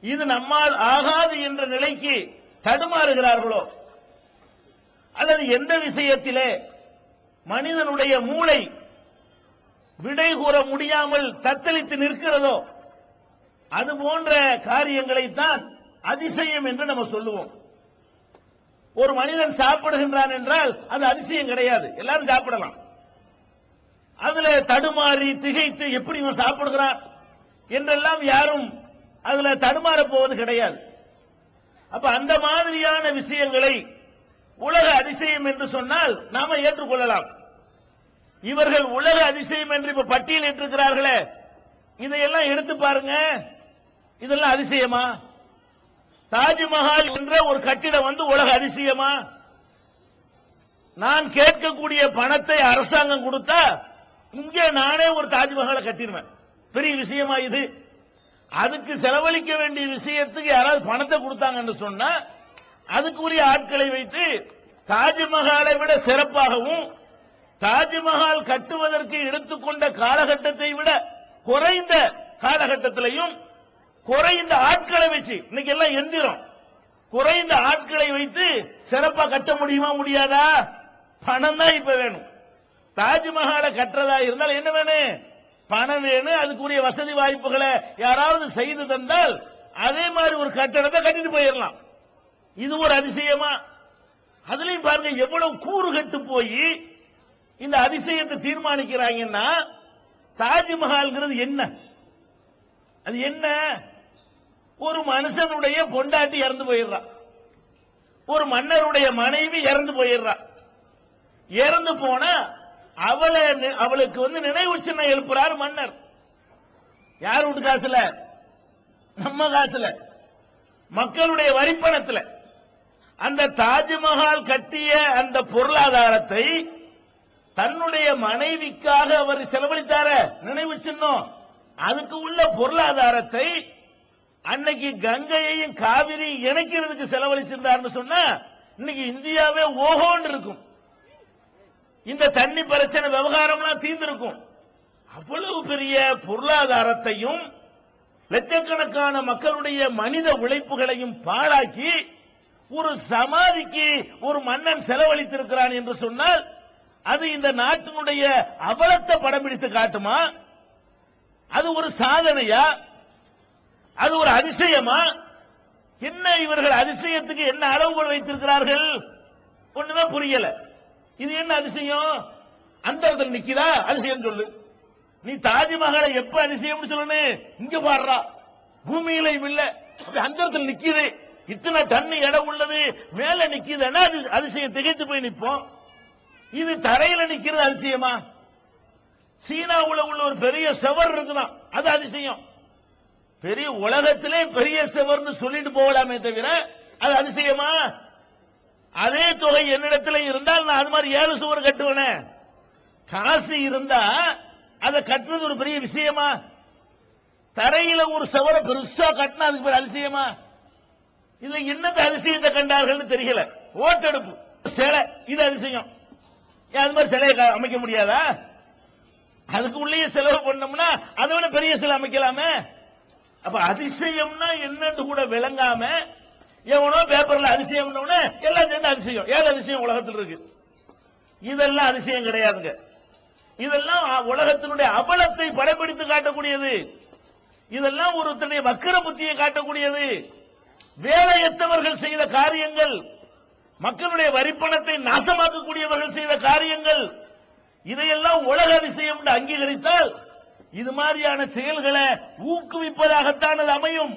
இது நம்மால் ஆகாது என்ற நிலைக்கு தடுமாறுகிறார்களோ? அல்லது எந்த விஷயத்திலே மனிதனுடைய மூளை விடை கூற முடியாமல் தத்தளித்து நிற்கிறதோ அது போன்ற காரியங்களைத்தான் அதிசயம் என்று நம்ம சொல்லுவோம். ஒரு மனிதன் சாப்பிடுகின்றான் என்றால் அது அதிசயம் கிடையாது. எல்லாரும் சாப்பிடலாம். அதுல தடுமாறி திகைத்து எப்படி இவன் சாப்பிடுகிறான் என்றெல்லாம் யாரும் அதுல தடுமாற போவது கிடையாது. அப்ப அந்த மாதிரியான விஷயங்களை உலக அதிசயம் என்று சொன்னால் நாம ஏற்றுக்கொள்ளலாம். இவர்கள் உலக அதிசயம் என்று இப்ப பட்டியலிட்டிருக்கிறார்களே இதையெல்லாம் எடுத்து பாருங்க. இதெல்லாம் அதிசயமா? தாஜ்மஹால் என்ற ஒரு கட்டிடம் வந்து உலக அதிசயமா? நான் கேட்கக்கூடிய பணத்தை அரசாங்கம் கொடுத்தா இங்கே நானே ஒரு தாஜ்மஹாலை கட்டிடுவேன். பெரிய விஷயமா இது. அதுக்கு செலவழிக்க வேண்டிய விஷயத்துக்கு யாராவது பணத்தை கொடுத்தாங்கன்னு சொன்னா அதுக்குரிய ஆட்களை வைத்து தாஜ்மஹாலை விட சிறப்பாகவும் தாஜ்மஹால் கட்டுவதற்கு எடுத்துக்கொண்ட காலகட்டத்தை விட குறைந்த காலகட்டத்திலையும் குறைந்த ஆட்களை வச்சு இன்னைக்கு எல்லாம் எந்திரம் குறைந்த ஆட்களை வைத்து சிறப்பா கட்ட முடியுமா முடியாதா? பணம் தான் இப்ப வேணும். தாஜ்மஹாலை கட்டுறதா இருந்தால் என்ன வேணும்? பணம் வேணும் அதுக்குரிய வசதி வாய்ப்புகளை யாராவது செய்து தந்தால் அதே மாதிரி ஒரு கட்டடத்தை கட்டிட்டு போயிடலாம். இது ஒரு அதிசயமா? அதுலயும் பாருங்க எவ்வளவு கூறு கட்டு போய் இந்த அதிசயத்தை தீர்மானிக்கிறாங்கன்னா தாஜ்மஹால்ங்கிறது என்ன? அது என்ன? ஒரு மனுஷனுடைய பொண்டாட்டி இறந்து போயிடுறான் ஒரு மன்னருடைய மனைவி இறந்து போயிடுறான் இறந்து போனா அவளை நி- அவளுக்கு வந்து நினைவு சின்னம் எழுப்புறாரு மன்னர். யார் வீட்டு காசுல? நம்ம காசுல. மக்களுடைய வரிப்பணத்துல. அந்த தாஜ்மஹால் கட்டிய அந்த பொருளாதாரத்தை தன்னுடைய மனைவிக்காக அவர் செலவழித்தார. நினைவு சின்னம். அதுக்கு உள்ள பொருளாதாரத்தை அன்னைக்கு கங்கையையும் காவிரியும் இணைக்கிறதுக்கு செலவழிச்சிருந்தார்னு சொன்னா இன்னைக்கு இந்தியாவே ஓஹோன்னு இருக்கும். இந்த தண்ணி பிரச்சனை விவகாரம்லாம் தீர்ந்திருக்கும். அவ்வளவு பெரிய பொருளாதாரத்தையும் லட்சக்கணக்கான மக்களுடைய மனித உழைப்புகளையும் பாழாக்கி ஒரு சமாதிக்கு ஒரு மன்னன் செலவழித்திருக்கிறான் என்று சொன்னால் அது இந்த நாட்டினுடைய அவலத்தை படம் பிடித்து காட்டுமா? அது ஒரு சாதனையா? அது ஒரு அதிசயமா? என்ன இவர்கள் அதிசயத்துக்கு என்ன அளவுகள் வைத்திருக்கிறார்கள்? ஒண்ணுமே புரியல. இது என்ன அதிசயம்? அந்த இடத்துல நிக்குதா? அதிசயம் சொல்லு. நீ தாஜ்மஹாலை எப்ப அதிசயம்னு சொல்லணும் இங்க பாடுறா. பூமியில இல்ல. அந்த இடத்துல நிக்கிது. இத்தனை தண்ணி இடம் உள்ளது. மேல நிக்குதுன்னா அது அதிசயம்? திகைத்து போய் நிற்போம். இது தரையில நிக்கிறது அதிசயமா? சீனாவுல உள்ள ஒரு பெரிய செவர் இருக்குதான் அது அதிசயம். பெரிய உலகத்திலே பெரிய செவர்னு சொல்லிட்டு போகலாமே தவிர அது அதிசயமா? அதே தொகை என்னிடத்துல இருந்தால் நான் அது மாதிரி ஏழு சுவர் கட்டுவேனே. காசு இருந்தா அதை கட்டுறது ஒரு பெரிய விஷயமா? தரையில ஒரு சுவரை பெருசா கட்டினா அதுக்கு பேர் அதிசயமா? இதுல என்னத்த அதிசயத்தை கண்டார்கள் தெரியல. ஓட்டெடுப்பு. சிலை. இது அதிசயம். அது மாதிரி சிலையை க- அமைக்க முடியாதா? அதுக்கு உள்ளேயே செலவு பண்ணோம்னா அதை விட பெரிய சிலை அமைக்கலாமே? அப்ப அதிசயம்னா என்னன்னு கூட விளங்காம எவனோ பேப்பர்ல அதிசயம் எல்லாம் சேர்ந்து அதிசயம். ஏழு அதிசயம் உலகத்தில் இருக்கு? இதெல்லாம் அதிசயம் கிடையாதுங்க. இதெல்லாம் உலகத்தினுடைய அவலத்தை படப்பிடித்து காட்டக்கூடியது. இதெல்லாம் ஒருத்தனுடைய வக்கர புத்தியை காட்டக்கூடியது. வேலையற்றவர்கள் செய்த காரியங்கள் மக்களுடைய வரிப்பணத்தை நாசமாக்கக்கூடியவர்கள் செய்த காரியங்கள் இதையெல்லாம் உலக அதிசயம் என்று அங்கீகரித்தால் இது மாதிரியான செயல்களை ஊக்குவிப்பதாகத்தான் அது அமையும்.